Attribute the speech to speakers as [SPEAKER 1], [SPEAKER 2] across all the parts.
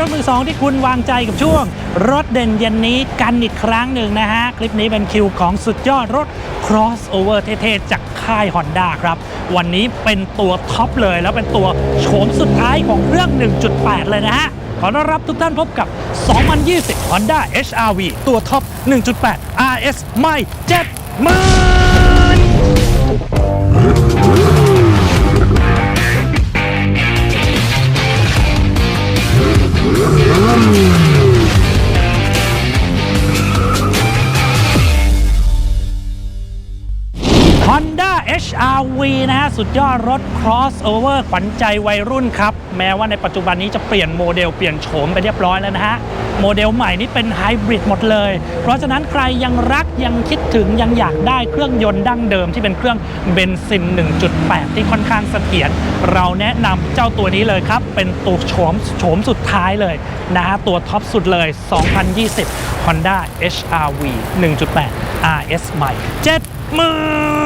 [SPEAKER 1] รถมือสองที่คุณวางใจกับช่วง รถเด่นเย็นนี้กันอีกครั้งหนึ่งนะฮะ คลิปนี้เป็นคิวของสุดยอดรถ crossover เท่ๆ จากค่าย Honda ครับ วันนี้เป็นตัวท็อปเลยแล้วเป็นตัวโฉมสุดท้ายของเรื่อง 1.8 เลยนะฮะ ขอต้อนรับทุกท่านพบกับ 2020 Honda HRV ตัวท็อป1.8 RS ไม่เจ็ดหมื่น Honda HRV นะฮะ สุดยอดรถ crossover ขวัญใจวัยรุ่นครับ แม้ว่าในปัจจุบันนี้จะเปลี่ยนโมเดลเปลี่ยนโฉมไปเรียบร้อยแล้วนะฮะ โมเดลใหม่นี้เป็นไฮบริดหมดเลย เพราะฉะนั้นใครยังรักยังคิดถึงยังอยากได้เครื่องยนต์ดั้งเดิมที่เป็นเครื่องเบนซิน 1.8 ที่ค่อนข้างเสถียรเราแนะนำเจ้าตัวนี้เลยครับ เป็นตัวโฉมโฉมสุดท้ายเลยนะฮะตัวท็อปสุดเลย 2020 Honda HRV 1.8 RS ใหม่7หมื่น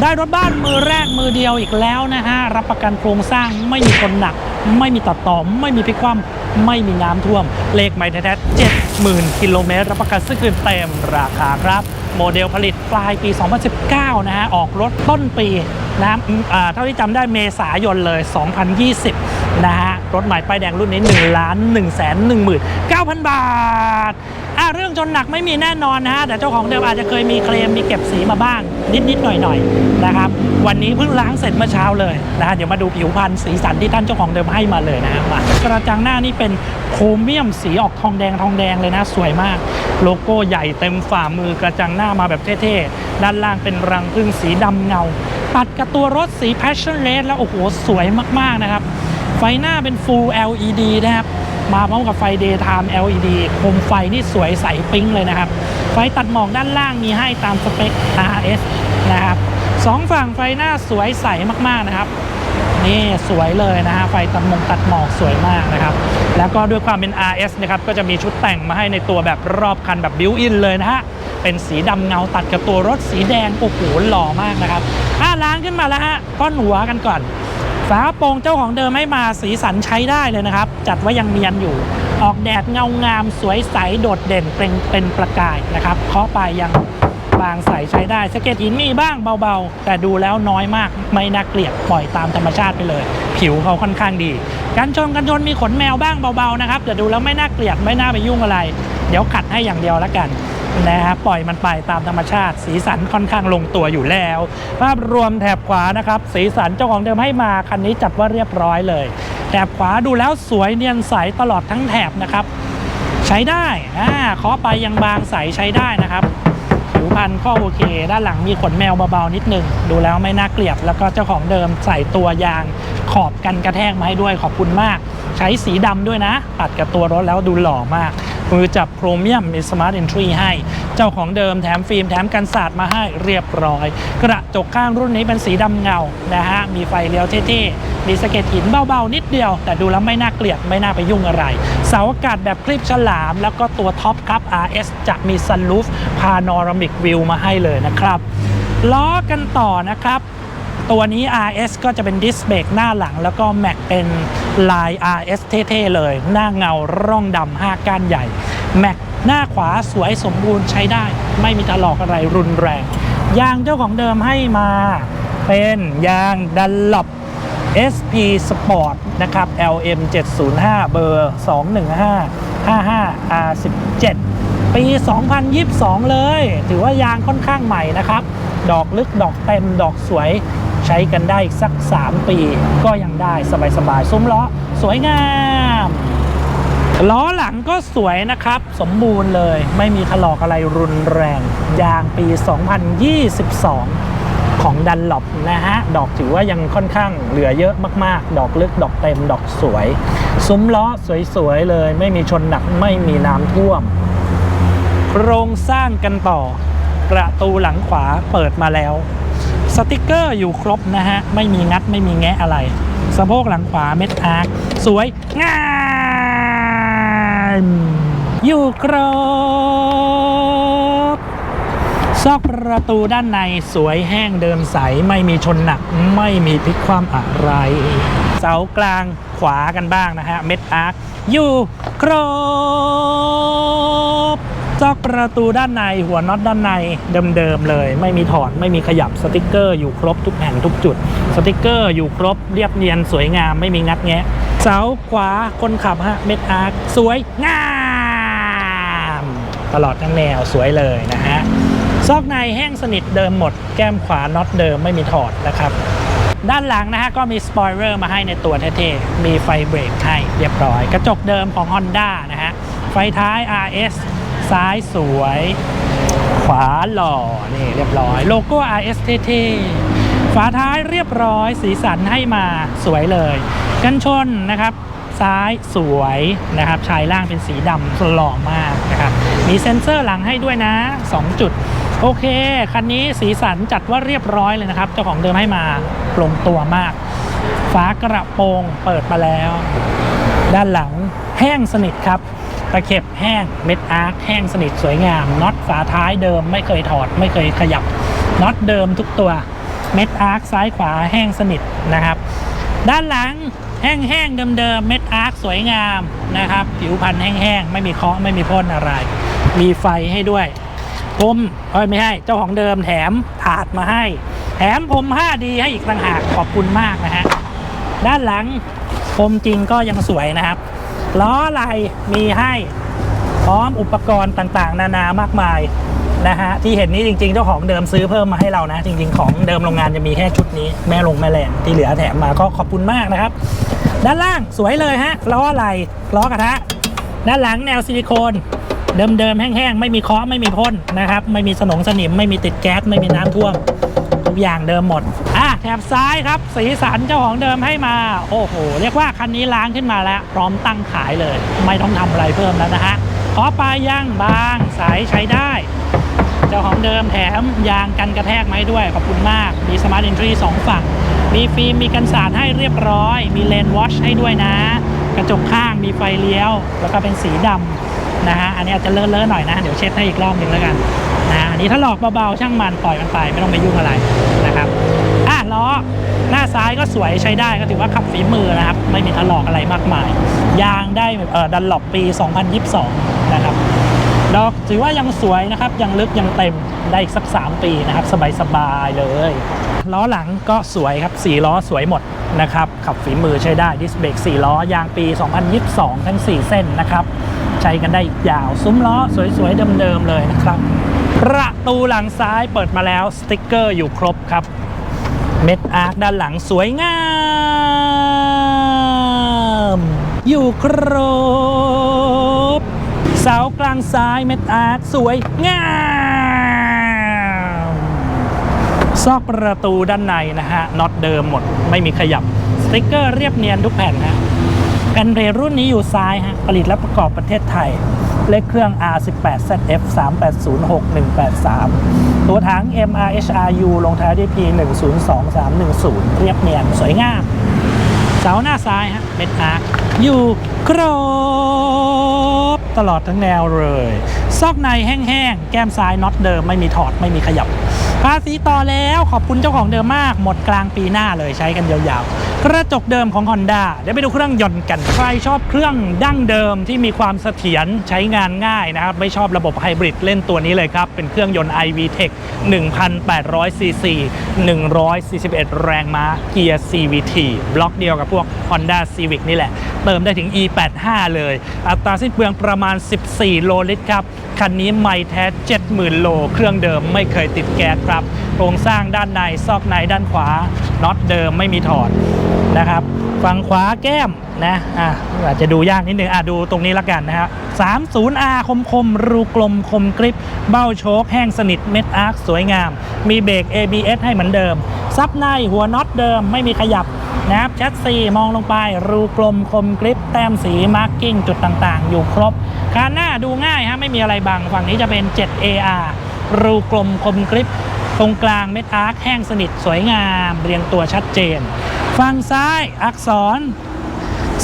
[SPEAKER 1] ได้รถบ้านมือแรกมือเดียวอีกแล้วนะฮะ รับประกันโครงสร้างไม่มีคนหนัก ไม่มีตัดต่อไม่มีพลิกคว่ำไม่มีน้ำท่วม เลขไม่แท้ๆเจ็ดหมื่นกิโลเมตรรับประกันซื้อคืนเต็มราคาครับ โมเดลผลิตปลายปี 2019 นะฮะ ออกรถต้นปีนะอืมอ่าเท่าที่จำได้เมษายนเลย 2020 นะฮะ รถใหม่ป้ายแดงรุ่นนี้ 1 ล้าน1แสน1หมื่น9,000 บาทอะเรื่องจนหนักไม่มีแน่นอนนะฮะ แต่เจ้าของเดิมอาจจะเคยมีเคลมมีเก็บสีมาบ้าง นิดๆหน่อยๆนะครับ วันนี้เพิ่งล้างเสร็จเมื่อเช้าเลยนะฮะ เดี๋ยวมาดูผิวพรรณสีสันที่ท่านเจ้าของเดิมให้มาเลยนะฮะมากระจังหน้านี่เป็นโครเมียมสีออกทองแดงทองแดงเลยนะสวยมาก โลโก้ใหญ่เต็มฝ่ามือกระจังหน้ามาแบบเท่ๆ ด้านล่างเป็นรังพึ่งสีดำเงา ตัดกับตัวรถสี Passion Red แล้วโอ้โหสวยมากๆนะครับไฟหน้าเป็น Full LED นะครับมาพร้อมกับไฟ Daytime LED โคมไฟนี่สวยใสปิ๊งเลยนะครับ ไฟตัดหมอกด้านล่างมีให้ตามสเปค RS นะครับสองฝั่งไฟหน้าสวยใสมากๆนะครับ นี่สวยเลยนะฮะไฟตัดมอกตัดหมอกสวยมากนะครับ แล้วก็ด้วยความเป็น RS นะครับก็จะมีชุดแต่งมาให้ในตัวแบบรอบคันแบบบิวอินเลยนะฮะเป็นสีดำเงาตัดกับตัวรถสีแดงโอ้โหหล่อมากนะครับอะล้างขึ้นมาแล้วฮะก้อนหัวกันก่อนฝาโปร่งเจ้าของเดิมให้มาสีสันใช้ได้เลยนะครับ จัดว่ายังเนียนอยู่ ออกแดดเงางาม สวยใสโดดเด่นเป็นเป็นประกายนะครับเคาะไปยัง บางใสใช้ได้สเก็ดหินมีบ้างเบาๆ แต่ดูแล้วน้อยมากไม่น่าเกลียดปล่อยตามธรรมชาติไปเลย ผิวเขาค่อนข้างดี กันชนกันชนมีขนแมวบ้างเบาๆนะครับแต่ดูแล้วไม่น่าเกลียดไม่น่าไปยุ่งอะไร เดี๋ยวขัดให้อย่างเดียวแล้วกันนะครับปล่อยมันไปตามธรรมชาติ สีสันค่อนข้างลงตัวอยู่แล้ว ภาพรวมแถบขวานะครับ สีสันเจ้าของเดิมให้มาคันนี้จัดว่าเรียบร้อยเลย แถบขวาดูแล้วสวยเนียนใสตลอดทั้งแถบนะครับ ใช้ได้อ่าเคาะไปยังบางใสใช้ได้นะครับ พันก็โอเค ด้านหลังมีขนแมวเบาๆนิดหนึง ดูแล้วไม่น่าเกลียด แล้วก็เจ้าของเดิมใส่ตัวยางขอบกันกระแทกมาให้ด้วยขอบคุณมาก ใช้สีดำด้วยนะ ตัดกับตัวรถแล้วดูหล่อมาก มือจับโครเมียมมีสมาร์ท e อนทรีให้ เจ้าของเดิมแถมฟิล์มแถมกันสาดมาให้เรียบร้อย กระจกข้างรุ่นนี้เป็นสีดำเงานะฮะมีไฟเลี้ยวเท่ๆมีสะเก็ตหินเบาๆนิดเดียว แต่ดูแล้วไม่น่าเกลียดไม่น่าไปยุ่งอะไร เสาอากาศแบบคลิปฉลาม แล้วก็ตัวท็อปครับ RS จะมีซันลูฟพาโนรามิกวิวมาให้เลยนะครับล้อกันต่อนะครับ ตัวนี้ RS ก็จะเป็นดิสเบรกหน้าหลัง แล้วก็แม็กเป็นลาย RS เท่ๆเลย หน้าเงาร่องดำห้าก้านใหญ่ แม็กหน้าขวาสวยสมบูรณ์ใช้ได้ ไม่มีถลอกอะไรรุนแรง ยางเจ้าของเดิมให้มาเป็นยางดันล o p SP Sport นะครับ LM 705 เบอร์ 215 55 R17 ปี 2022 เลย ถือว่ายางค่อนข้างใหม่นะครับ ดอกลึกดอกเต็มดอกสวยใช้กันได้อีกสัก 3 ปี ก็ยังได้สบายๆซุ้มล้อสวยงามล้อหลังก็สวยนะครับ สมบูรณ์เลยไม่มีถลอกอะไรรุนแรง ยางปี 2022 ของดันหลบนะฮะ ดอกถือว่ายังค่อนข้างเหลือเยอะมากๆ ดอกลึกดอกเต็มดอกสวย ซุ้มล้อสวยๆเลย ไม่มีชนหนักไม่มีน้ำท่วม โครงสร้างกันต่อ ประตูหลังขวาเปิดมาแล้ว สติกเกอร์อยู่ครบนะฮะ ไม่มีงัดไม่มีแงะอะไร สะโพกหลังขวาเม็ดอาร์คสวยงามอยู่ครบซอกประตูด้านในสวยแห้งเดิมใส ไม่มีชนหนัก ไม่มีพลิกความอะไร เสากลางขวากันบ้างนะฮะ เม็ดอาร์คอยู่ครบ ซอกประตูด้านในหัวน็อตด้านในเดิมๆเลย ไม่มีถอดไม่มีขยับสติกเกอร์อยู่ครบทุกแห่งทุกจุด สติกเกอร์อยู่ครบเรียบเนียนสวยงามไม่มีงัดแงะ เสาขวาคนขับฮะเม็ดอาร์คสวยงามตลอดทั้งแนวสวยเลยนะฮะซอกในแห้งสนิทเดิมหมด แก้มขวาน็อตเดิมไม่มีถอดนะครับด้านหลังนะฮะก็มีสปอยเลอร์มาให้ในตัวเท่ๆ มีไฟเบรกให้เรียบร้อย กระจกเดิมของ Honda นะฮะ ไฟท้าย RS ซ้ายสวย ขวาหล่อนี่เรียบร้อย โลโก้ RS เท่ๆฝาท้ายเรียบร้อย สีสันให้มาสวยเลย กันชนนะครับซ้ายสวยนะครับชายล่างเป็นสีดำหล่อมากนะครับมีเซ็นเซอร์หลังให้ด้วยนะ 2 จุด โอเค คันนี้สีสันจัดว่าเรียบร้อยเลยนะครับ เจ้าของเดิมให้มาปลงตัวมากฝากระโปรงเปิดมาแล้ว ด้านหลังแห้งสนิทครับ ตะเข็บแห้งเม็ดอาร์คแห้งสนิทสวยงามน็อตฝาท้ายเดิมไม่เคยถอด ไม่เคยขยับน็อตเดิมทุกตัวเม็ดอาร์คซ้ายขวาแห้งสนิทนะครับ ด้านหลังแห้งๆเดิมๆเม็ดอาร์คสวยงามนะครับผิวพันธุ์แห้งๆ ไม่มีเคาะไม่มีพ่นอะไร มีไฟให้ด้วยผมเอ้ยไม่ให้เจ้าของเดิมแถมถาดมาให้ แถมผม 5D ให้อีกต่างหากขอบคุณมากนะฮะด้านหลังผมจริงก็ยังสวยนะครับ ล้ออะไรมีให้พร้อมอุปกรณ์ต่างๆ นานามากมายนะฮะที่เห็นนี้จริงๆเจ้าของเดิมซื้อเพิ่มมาให้เรานะ จริง ๆ ของเดิมโรงงานจะมีแค่ชุดนี้แม่ลงแม่แรงที่เหลือแถมมาก็ขอบคุณมากนะครับ ด้านล่างสวยเลยฮะล้ออะไรล้อกระทะ ด้านหลังแนวซิลิโคนเดิมๆแห้งๆ ไม่มีเคาะไม่มีพ่นนะครับ ไม่มีสนงสนิม ไม่มีติดแก๊ส ไม่มีน้ำท่วม ทุกอย่างเดิมหมด อะแถบซ้ายครับ สีสันเจ้าของเดิมให้มา โอ้โห เรียกว่าคันนี้ล้างขึ้นมาแล้ว พร้อมตั้งขายเลย ไม่ต้องทำอะไรเพิ่มแล้วนะฮะขอปลายย่างบางใสใช้ได้ เจ้าของเดิมแถมยางกันกระแทกมาให้ด้วย ขอบคุณมาก มีสมาร์ท e อนทรีสองฝั่ง มีฟิล์มมีกันสาดให้เรียบร้อย มีเลนวอชให้ด้วยนะ กระจกข้างมีไฟเลี้ยว แล้วก็เป็นสีดำนะฮะ อันนี้อาจจะเลอะๆหน่อยนะ เดี๋ยวเช็ดให้อีกรอบหนึ่งแล้วกัน นะอันนี้ถ้าหลอกเบาๆช่างมันปล่อยมันไปไม่ต้องไปยุ่งอะไรนะครับอะล้อหน้าซ้ายก็สวยใช้ได้ก็ถือว่าขับฝีมือนะครับ ไม่มีถลอกอะไรมากมาย ยางได้เอ่อดันหลบปี 2022 นะครับดอกถือว่ายังสวยนะครับ ยังลึกยังเต็มได้อีกสัก 3 ปีนะครับ สบายๆเลยล้อหลังก็สวยครับ4ล้อสวยหมดนะครับ ขับฝีมือใช้ได้ดิสเบรก4ล้อยางปี 2022 ทั้ง 4 เส้นนะครับ ใช้กันได้อีกยาว ซุ้มล้อสวยๆเดิมๆเลยนะครับ ประตูหลังซ้ายเปิดมาแล้วสติ๊กเกอร์อยู่ครบครับ เม็ดอาร์คด้านหลังสวยงาม อยู่ครบ เสากลางซ้ายเม็ดอาร์คสวยงามซอกประตูด้านในนะฮะน็อตเดิมหมดไม่มีขยับสติ๊กเกอร์เรียบเนียนทุกแผ่นฮะแผ่นเบรรุ่นนี้อยู่ซ้ายฮะผลิตและประกอบประเทศไทย เลขเครื่อง R18ZF 3806-183 ตัวถัง MRHRU ลงท้ายด้วย P 102310 เรียบเนียน สวยงาม เสาหน้าซ้ายฮะเม็ดอาร์อยู่ครบตลอดทั้งแนวเลย ซอกในแห้งๆ แก้มซ้ายน็อตเดิมไม่มีถอดไม่มีขยับ ภาษีต่อแล้วขอบคุณเจ้าของเดิมมาก หมดกลางปีหน้าเลยใช้กันยาวๆ กระจกเดิมของ Honda เดี๋ยวไปดูเครื่องยนต์กัน ใครชอบเครื่องดั้งเดิมที่มีความเสถียรใช้งานง่ายนะครับ ไม่ชอบระบบไฮบริดเล่นตัวนี้เลยครับ เป็นเครื่องยนต์ iVTEC 1,800 cc 141 แรงม้าเกียร์ CVT บล็อกเดียวกับพวก Honda Civic นี่แหละ เติมได้ถึง E85 เลย อัตราสิ้นเปลืองประมาณ 14 โลลิตรครับ คันนี้ไม่แท้ 70,000 โล เครื่องเดิมไม่เคยติดแก๊สรับ โครงสร้างด้านในซอกในด้านขวาน็อตเดิมไม่มีถอดนะครับฝั่งขวาแก้มนะอะอาจจะดูยากนิดนึงอะดูตรงนี้ละกันนะฮะ 30R คมคมรูกลมคมกริบ เบ้าโชคแห้งสนิทเม็ดอาร์คสวยงาม มีเบรก ABS ให้เหมือนเดิม ซับในหัวน็อตเดิมไม่มีขยับนะครับแชทซีมองลงไป รูกลมคมกริปแต้มสีมาร์กิ้งจุดต่างๆ อยู่ครบคานหน้าดูง่ายฮะไม่มีอะไรบังฝั่งนี้จะเป็น 7AR รูกลมคมกริป ตรงกลางเม็ดอาร์คแห้งสนิทสวยงาม เรียงตัวชัดเจน ฝั่งซ้ายอักษร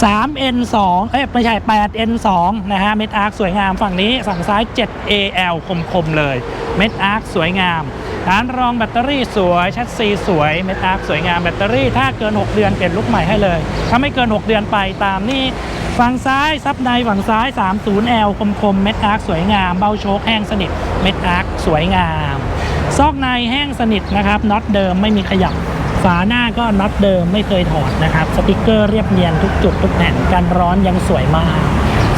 [SPEAKER 1] 3N2 เอ้ยไม่ใช่ 8N2 นะฮะ เม็ดอาร์คสวยงามฝั่งนี้ฝั่งซ้าย 7AL คมๆเลย เม็ดอาร์คสวยงามฐานรองแบตเตอรี่สวย ชัดซีสวย เม็ดอาร์คสวยงามแบตเตอรี่ถ้าเกิน 6 เดือนเปลี่ยนลูกใหม่ให้เลย ถ้าไม่เกิน 6 เดือนไปตามนี่ฝั่งซ้ายซับในฝั่งซ้าย 30L คมๆ เม็ดอาร์คสวยงาม เบ้าโชคแห้งสนิท เม็ดอาร์คสวยงาม ซอกในแห้งสนิทนะครับน็อตเดิมไม่มีขยับ ฝาหน้าก็น็อตเดิมไม่เคยถอดนะครับ สติกเกอร์เรียบเนียนทุกจุดทุกแผ่นกันร้อนยังสวยมาก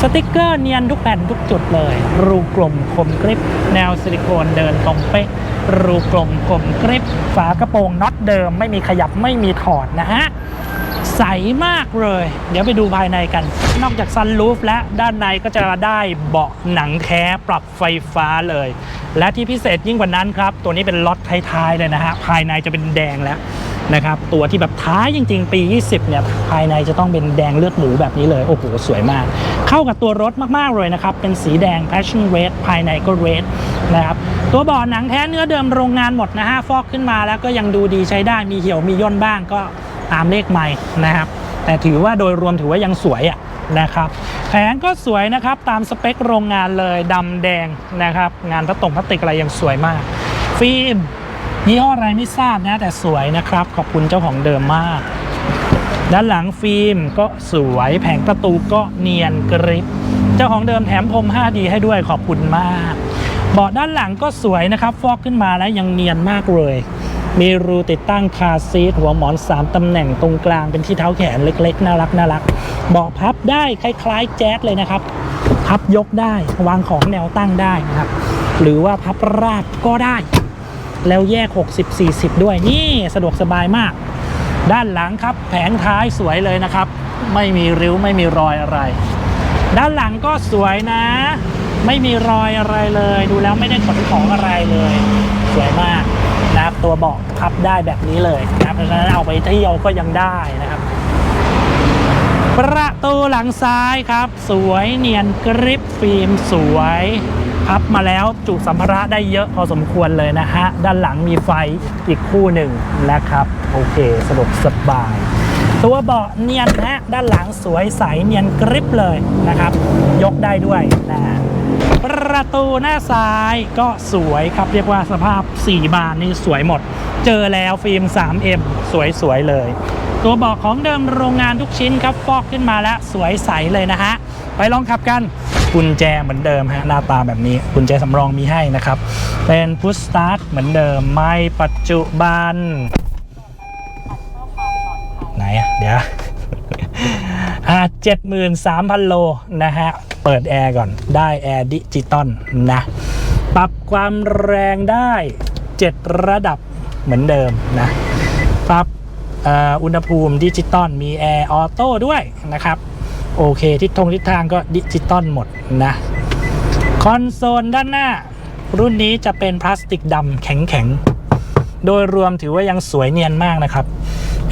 [SPEAKER 1] สติกเกอร์เนียนทุกแผ่นทุกจุดเลย รูกลมคมกริบ แนวซิลิโคนเดินตรงเป๊ะ รูกลมคมกริบ ฝากระโปรงน็อตเดิมไม่มีขยับไม่มีถอดนะฮะ ใสมากเลย เดี๋ยวไปดูภายในกัน นอกจากซันรูฟและด้านในก็จะได้เบาะหนังแท้ปรับไฟฟ้าเลย และที่พิเศษยิ่งกว่านั้นครับ ตัวนี้เป็นล็อตท้ายๆเลยนะฮะ ภายในจะเป็นแดงแล้วนะครับ ตัวที่แบบท้ายจริงๆ ปี 20 เนี่ย ภายในจะต้องเป็นแดงเลือดหมูแบบนี้เลย โอ้โห สวยมาก เข้ากับตัวรถมากๆเลยนะครับ เป็นสีแดง passion red ภายในก็ red นะครับ ตัวเบาะหนังแท้เนื้อเดิมโรงงานหมดนะฮะ ฟอกขึ้นมาแล้วก็ยังดูดีใช้ได้ มีเหี่ยว มีย่นบ้างก็ ตามเลขไม่นะครับ แต่ถือว่าโดยรวมถือว่ายังสวยอะนะครับแผงก็สวยนะครับตามสเปคโรงงานเลยดำแดงนะครับ งานพลาสตงพลาสติกอะไรยังสวยมาก ฟิล์มยี่ห้ออะไรไม่ทราบนะแต่สวยนะครับ ขอบคุณเจ้าของเดิมมาก ด้านหลังฟิล์มก็สวยแผงประตูก็เนียนกริบเจ้าของเดิมแถมพรม 5D ให้ด้วยขอบคุณมาก เบาะด้านหลังก็สวยนะครับ ฟอกขึ้นมาแล้วยังเนียนมากเลย มีรูติดตั้งคาซีทหัวหมอน 3 ตำแหน่งตรงกลางเป็นที่เท้าแขนเล็กๆ น่ารักน่ารักเบาะพับได้คล้ายๆแจ๊สเลยนะครับ พับยกได้วางของแนวตั้งได้นะครับ หรือว่าพับราบก็ได้ แล้วแยก 60-40 ด้วยนี่สะดวกสบายมาก ด้านหลังครับ แผงท้ายสวยเลยนะครับ ไม่มีริ้วไม่มีรอยอะไร ด้านหลังก็สวยนะ ไม่มีรอยอะไรเลย ดูแล้วไม่ได้ขนของอะไรเลย สวยมาก นะครับ ตัวเบาะพับได้แบบนี้เลยนะครับเพราะฉะนั้นเอาไปเที่ยวก็ยังได้นะครับ ประตูหลังซ้ายครับ สวยเนียนกริปฟิล์มสวยพับมาแล้วจุสัมภาระได้เยอะพอสมควรเลยนะฮะ ด้านหลังมีไฟอีกคู่หนึ่งนะครับ โอเคสะดวกสบาย ตัวเบาะเนียนนะด้านหลังสวยใสเนียนกริปเลยนะครับ ยกได้ด้วยนะ ประตูหน้าซ้ายก็สวยครับ เรียกว่าสภาพ 4 บานนี่สวยหมด เจอแล้วฟิล์ม 3M สวย ๆ เลย ตัวบาะของเดิมโรงงานทุกชิ้นครับ ฟอกขึ้นมาแล้วสวยใสเลยนะฮะ ไปลองขับกันกุญแจเหมือนเดิมฮะหน้าตาแบบนี้กุญแจสำรองมีให้นะครับ เป็นพุชสตาร์ทเหมือนเดิมไม่ปัจจุบัน ไหนอะเดี๋ยวอ่าเจ็ดหมื่นสามพันโลนะฮะ ปิดแอร์ก่อนได้แอร์ดิจิตอลนะ ปรับความแรงได้ 7 ระดับเหมือนเดิมนะ ปรับอุณหภูมิดิจิตอลมีแอร์ออโต้ด้วยนะครับ โอเค ทิศทงทิศทางก็ดิจิตอลหมดนะ คอนโซลด้านหน้า รุ่นนี้จะเป็นพลาสติกดำแข็งๆ โดยรวมถือว่ายังสวยเนียนมากนะครับ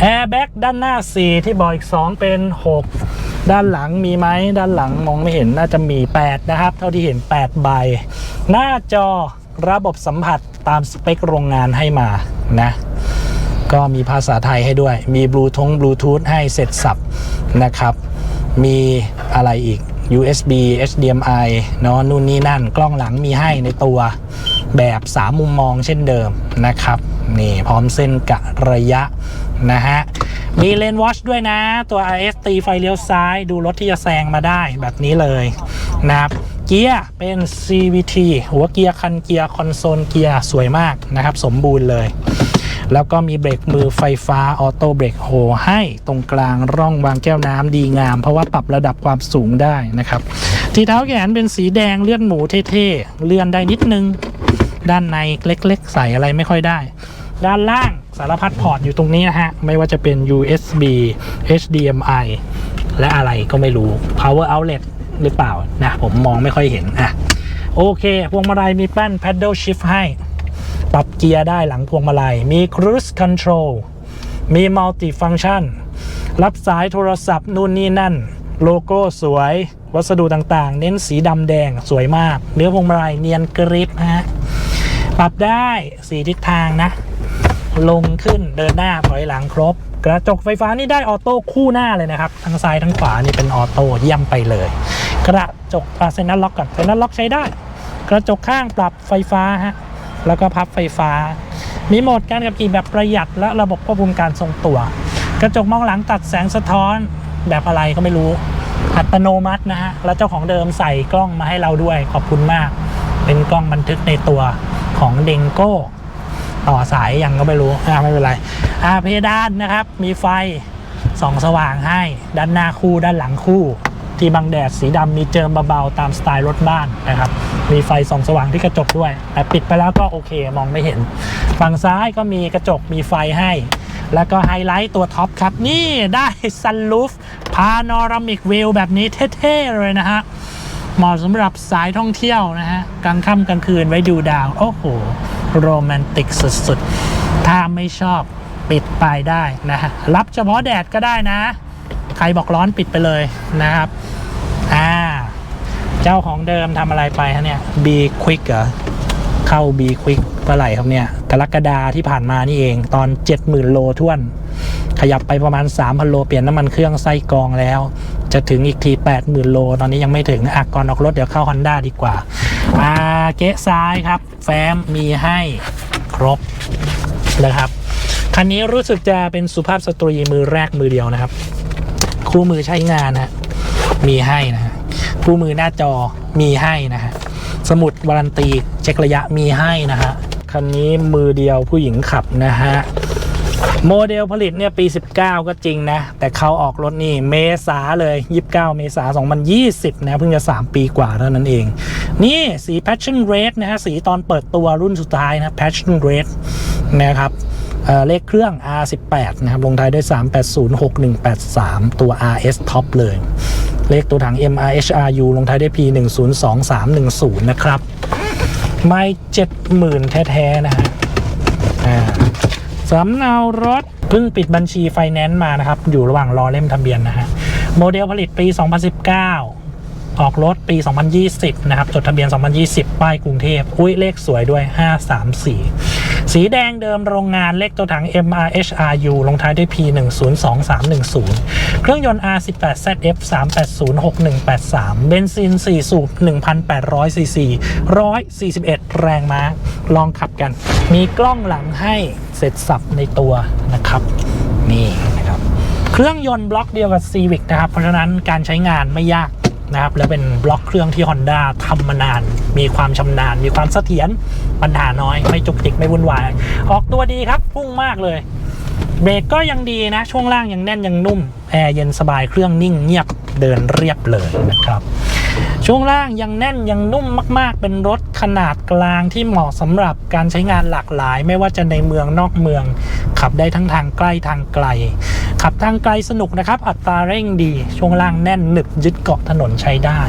[SPEAKER 1] แอร์แบ็กด้านหน้า 4 ที่บอกอีก 2 เป็น 6 ด้านหลังมีไหมด้านหลังมองไม่เห็นน่าจะมี 8 นะครับ เท่าที่เห็น 8 ใบ หน้าจอระบบสัมผัสตามสเปคโรงงานให้มานะก็มีภาษาไทยให้ด้วย มีบลูทงบลูทูธให้เสร็จสับนะครับ มีอะไรอีก USB HDMI เนาะนู่นนี่นั่น กล้องหลังมีให้ในตัวแบบ 3 มุมมองเช่นเดิมนะครับ นี่พร้อมเส้นกะระยะนะฮะ มีเลนวอชด้วยนะ ตัว RS ตีไฟเลี้ยวซ้ายดูรถที่จะแซงมาได้แบบนี้เลยนะครับเกียร์เป็น CVT หัวเกียร์คันเกียร์คอนโซลเกียร์สวยมากนะครับ สมบูรณ์เลยแล้วก็มีเบรกมือไฟฟ้าออโต้เบรกโฮให้ตรงกลางร่องวางแก้วน้ำดีงาม เพราะว่าปรับระดับความสูงได้นะครับ ที่เท้าแขนเป็นสีแดงเลื่อนหมูเท่ๆ เลื่อนได้นิดนึง ด้านในเล็กๆ ใส่อะไรไม่ค่อยได้ ด้านล่างสารพัดพอร์ตอยู่ตรงนี้นะฮะ ไม่ว่าจะเป็น USB HDMI และอะไรก็ไม่รู้ power outlet หรือเปล่านะ ผมมองไม่ค่อยเห็นอะโอเค พวงมาลัยมีแป้น paddle shift ให้ ปรับเกียร์ได้หลังพวงมาลัย มี cruise control มี multi function รับสายโทรศัพท์นู่นนี่นั่น โลโก้สวย วัสดุต่างๆ เน้นสีดำแดงสวยมาก เนื้อพวงมาลัยเนียนกริบฮะ ปรับได้สีทิศทางนะ ลงขึ้นเดินหน้าถอยหลังครบ กระจกไฟฟ้านี่ได้ออโต้คู่หน้าเลยนะครับ ทั้งซ้ายทั้งขวานี่เป็นออโต้เยี่ยมไปเลย กระจกเซนนัลล็อกก่อนเซนนัลล็อกใช้ได้ กระจกข้างปรับไฟฟ้าฮะแล้วก็พับไฟฟ้า มีโหมดการขับขี่แบบประหยัดและระบบควบคุมการทรงตัว กระจกมองหลังตัดแสงสะท้อนแบบอะไรก็ไม่รู้อัตโนมัตินะฮะ แล้วเจ้าของเดิมใส่กล้องมาให้เราด้วยขอบคุณมาก เป็นกล้องบันทึกในตัวของเดงโก้ ต่อสายยังก็ไม่รู้อ่าไม่เป็นไรอ่าเพดานนะครับ มีไฟส่องสว่างให้ด้านหน้าคู่ด้านหลังคู่ ที่บังแดดสีดำมีเจิมเบาๆตามสไตล์รถบ้านนะครับ มีไฟส่องสว่างที่กระจกด้วย แต่ปิดไปแล้วก็โอเคมองไม่เห็น ฝั่งซ้ายก็มีกระจกมีไฟให้ แล้วก็ไฮไลท์ตัวท็อปครับ นี่ได้ซันลูฟพาโนรามิกวิวแบบนี้เท่ๆเลยนะฮะเหมาะสำหรับสายท่องเที่ยวนะฮะกลางค่ำกลางคืนไว้ดูดาว โอ้โห โรแมนติกสุดๆ ถ้าไม่ชอบปิดไปได้นะฮะรับเฉพาะแดดก็ได้นะ ใครบอกร้อนปิดไปเลยนะครับอ่าเจ้าของเดิมทำอะไรไปฮะเนี่ย B Quick เหรอเข้า B Quick เมื่อไหร่ครับเนี่ยกรกฎาที่ผ่านมานี่เองตอน 70,000 โลท่วน ขยับไปประมาณ 3,000 โลเปลี่ยนน้ำมันเครื่องไส้กรองแล้ว จะถึงอีกที 80,000 โล ตอนนี้ยังไม่ถึงอะก่อนออกรถเดี๋ยวเข้า Honda ดีกว่าอ่าเก๊ซ้ายครับ แฟ้มมีให้ครบนะครับคันนี้รู้สึกจะเป็นสุภาพสตรีมือแรกมือเดียวนะครับ คู่มือใช้งานนะฮะมีให้นะฮะคู่มือหน้าจอมีให้นะฮะสมุดวารันตีเช็คระยะมีให้นะฮะคันนี้มือเดียวผู้หญิงขับนะฮะ โมเดลผลิตเนี่ยปี 19 ก็จริงนะ แต่เขาออกรถนี่เมษาเลย 29 เมษา2020 นะ เพิ่งจะ 3 ปีกว่าเท่านั้นเอง นี่สี Passion Red นะฮะ สีตอนเปิดตัวรุ่นสุดท้ายนะ Passion Red นะครับเเลขเครื่อง R18 นะครับ ลงท้ายด้วย 3806183 ตัว RS Top เลย เลขตัวถัง MRHRU ลงท้ายด้วย P102310 นะครับ ไม่ 70,000 แท้ ๆ นะฮะ สำเนารถเพิ่งปิดบัญชีไฟแนนซ์มานะครับ อยู่ระหว่างรอเล่มทะเบียนนะฮะโมเดลผลิตปี 2019 ออกรถปี 2020 นะครับ จดทะเบียน 2020 ป้ายกรุงเทพ อุ้ยเลขสวยด้วย 534 สีแดงเดิมโรงงานเลขตัวถัง MRHRU ลงท้ายด้วย P102310 เครื่องยนต์ R18ZF 3806183 เบนซิน 4 สูบ 1,800 ซีซี 141 แรงม้า ลองขับกัน มีกล้องหลังให้เสร็จสับในตัวนะครับ นี่นะครับ เครื่องยนต์บล็อกเดียวกับ Civic นะครับ เพราะฉะนั้นการใช้งานไม่ยาก นะครับและเป็นบล็อกเครื่องที่ Honda ทำมานาน มีความชำนาญ มีความเสถียรปัญหาน้อย ไม่จุกจิกไม่วุ่นวาย ออกตัวดีครับ พุ่งมากเลยเบรกก็ยังดีนะ ช่วงล่างยังแน่นยังนุ่ม แอร์เย็นสบายเครื่องนิ่งเงียบเดินเรียบเลยนะครับ ช่วงล่างยังแน่นยังนุ่มมาก ๆ เป็นรถขนาดกลางที่เหมาะสำหรับการใช้งานหลากหลาย ไม่ว่าจะในเมืองนอกเมือง ขับได้ทั้งทางใกล้ทางไกล ขับทางไกลสนุกนะครับ อัตราเร่งดี ช่วงล่างแน่นหนึบยึดเกาะถนนใช้ได้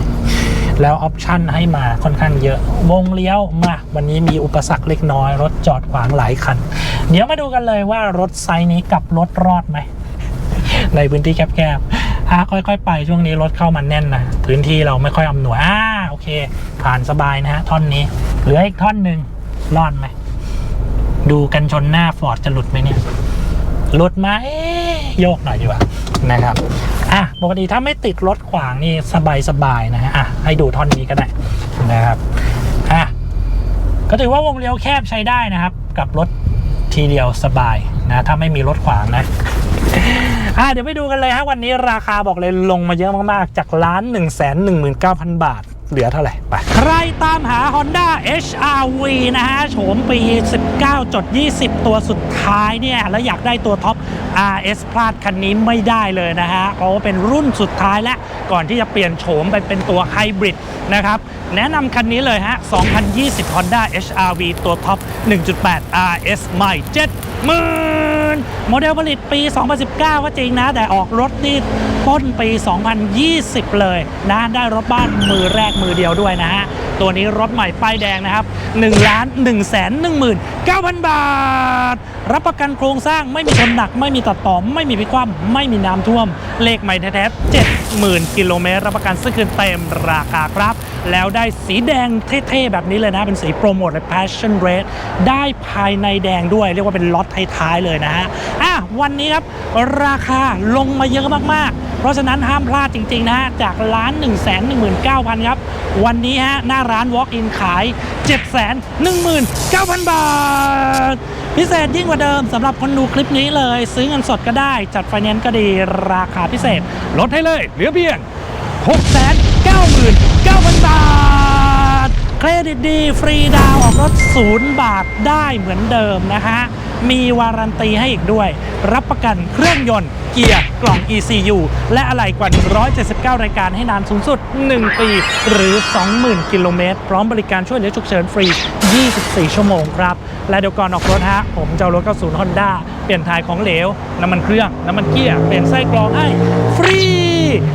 [SPEAKER 1] แล้วออปชันให้มาค่อนข้างเยอะ วงเลี้ยวมา วันนี้มีอุปสรรคเล็กน้อย รถจอดขวางหลายคัน เดี๋ยวมาดูกันเลยว่ารถไซส์นี้กับรถรอดไหม ในพื้นที่แคบๆอะค่อยๆ ไปช่วงนี้รถเข้ามาแน่นนะพื้นที่เราไม่ค่อยอำนวยอ่าโอเค ผ่านสบายนะฮะท่อนนี้ เหลืออีกท่อนหนึ่งรอดไหมดูกันชนหน้าฟอร์ดจะหลุดไหมเนี่ยหลุดไหม โยกหน่อยดีกว่านะครับอะปกติถ้าไม่ติดรถขวางนี่สบายๆนะฮะอะให้ดูท่อนนี้ก็ได้นะครับอะก็ถือว่าวงเลี้ยวแคบใช้ได้นะครับ กับรถทีเดียวสบายนะถ้าไม่มีรถขวางนะอะเดี๋ยวไปดูกันเลยฮะวันนี้ราคาบอกเลยลงมาเยอะมากๆ จากล้าน1 1 9 0 0 0บาท เหลือเท่าไหร่ไปใครตามหา Honda HRV นะฮะโฉมปี 19.20 ตัวสุดท้ายเนี่ย แล้วอยากได้ตัวท็อป RS พลาดคันนี้ไม่ได้เลยนะฮะเพราะว่าเป็นรุ่นสุดท้ายและก่อนที่จะเปลี่ยนโฉมไปเป็นตัวไฮบริดนะครับ แนะนำคันนี้เลยฮะ 2020 Honda HRV ตัวท็อป 1.8 RS ใหม่7มือ โมเดลผลิตปี 2019 ก็จริงนะ แต่ออกรถนี่ต้นปี 2020 เลยนะได้รถบ้านมือแรกมือเดียวด้วยนะฮะ ตัวนี้รถใหม่ป้ายแดงนะครับ1ล้าน1แสน19,000 บาท รับประกันโครงสร้างไม่มีชนหนัก ไม่มีตัดต่อไม่มีพิกคว่ำไม่มีน้ำท่วม เลขใหม่แท้ๆ70,000 กิโลเมตรรับประกันซื้อคืนเต็มราคาครับ แล้วได้สีแดงเท่ๆ แบบนี้เลยนะ เป็นสีโปรโมทเลย Passion Red ได้ภายในแดงด้วย เรียกว่าเป็นล็อตท้ายๆ เลยนะฮะอะวันนี้ครับ ราคาลงมาเยอะมากๆ เพราะฉะนั้นห้ามพลาดจริง ๆ นะฮะ จากล้าน1 1 9 0 0 0 ครับ วันนี้ฮะ หน้าร้าน Walk-in ขาย 7 1 9 0 0 0 บาท พิเศษยิ่งกว่าเดิมสำหรับคนดูคลิปนี้เลย ซื้อเงินสดก็ได้ จัดไฟแนนซ์ก็ดีราคาพิเศษ ลดให้เลย เหลือเพียง 9,000 บาท เครดิตดี ฟรีดาวออกรถศูนย์บาทได้เหมือนเดิมนะฮะ มีวารันตีให้อีกด้วย รับประกันเครื่องยนต์เกียร์กล่อง ECU และอะไหล่กว่า 179 รายการให้นานสูงสุด 1 ปี หรือ 20,000 กิโลเมตร พร้อมบริการช่วยเหลือฉุกเฉินฟรี 24 ชั่วโมงครับ และเดี๋ยวก่อนออกรถฮะ ผมจะรถเข้าศูนย์ฮอนด้าเปลี่ยนถ่ายของเหลว น้ำมันเครื่อง น้ำมันเกียร์ เปลี่ยนไส้กรองให้ ฟรี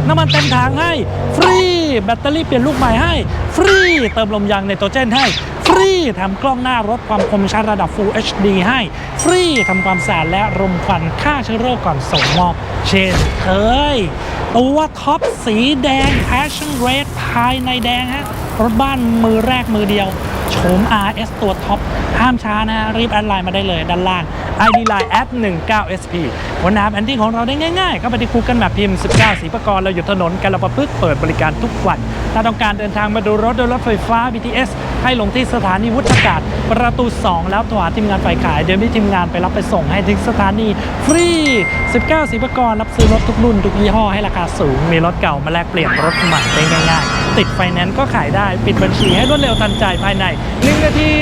[SPEAKER 1] น้ำมันเต็มถังให้ ฟรี แบตเตอรี่เปลี่ยนลูกใหม่ให้ ฟรี เติมลมยางในตัวเจนให้ ฟรีทำกล้องหน้ารถความคมชัดระดับ Full HD ให้ ฟรีทำความสะอาดและรมควันฆ่าเชื้อโรคก่อนส่งมอบเช่นเคยตัวท็อปสีแดง Passion Red ภายในแดงฮะ รถบ้านมือแรกมือเดียวโฉม RS ตัวท็อป ห้ามช้านะรีบแอดไลน์มาได้เลยด้านล่าง ID Line แอด 19SP วันน้ำแอนดิ้ของเราได้ง่ายๆ ก็ไปที่ Google Map พิมพ์ 19 สีประกรเราอยู่ถนนกาลปะพฤกษ์เปิดบริการทุกวัน ถ้าต้องการเดินทางมาดูรถโดยรถไฟฟ้า BTS ให้ลงที่สถานีวุฒากาศ ประตู 2 แล้วโทรหาทีมงานฝ่ายขาย เดี๋ยวมีทีมงานไปรับไปส่งให้ถึงสถานีฟรี 19 สีประกรรับซื้อรถทุกรุ่นทุกยี่ห้อให้ราคาสูง มีรถเก่ามาแลกเปลี่ยนรถใหม่ได้ง่ายๆ ติดไฟแนนซ์ก็ขายได้ ปิดบัญชีให้รวดเร็วทันใจภายในหนาที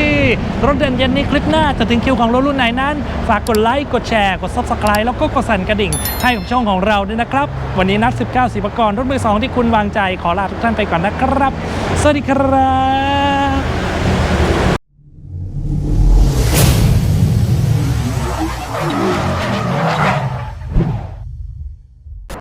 [SPEAKER 1] รถเด่นเย็นนี้คลิปหน้าจะถึงคิวของรถรุ่นไหนนั้น ฝากกดไลค์ กดแชร์ กด s u b สไครต์แล้วก็กดสั่นกระดิ่ง ให้กับช่องของเราด้วยนะครับ วันนี้นัด 19สีประกรรถมือสองที่คุณวางใจขอลาทุกท่านไปก่อนนะครับ สวัสดีครับ